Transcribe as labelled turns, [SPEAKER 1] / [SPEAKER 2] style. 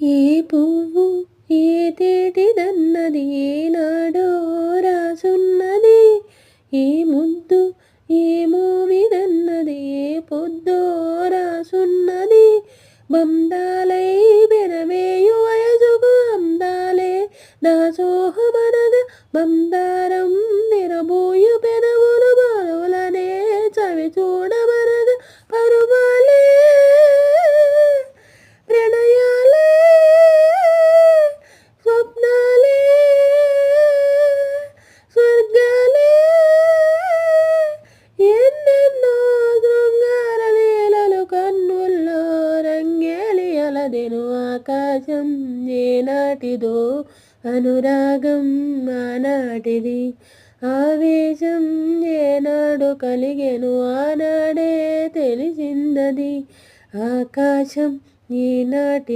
[SPEAKER 1] ఏ పువ్వు ఏ తేటిదన్నది ఏనాడో రాసున్నది ఏ ముద్దు ఏ మోమిదన్నది ఏ పొద్దో రాసున్నది. బందాలై బెరవేయు వయసుకు అందాలే దాసోహమనగ బందారం నిరబోయు పెదవులు బాలులనే చవి చూడ ఆకాశం ఏనాటిదో అనురాగం ఆనాటిది. ఆవేశం ఏనాడు కలిగెను ఆనాడే తెలిసిందది. ఆకాశం ఈనాటి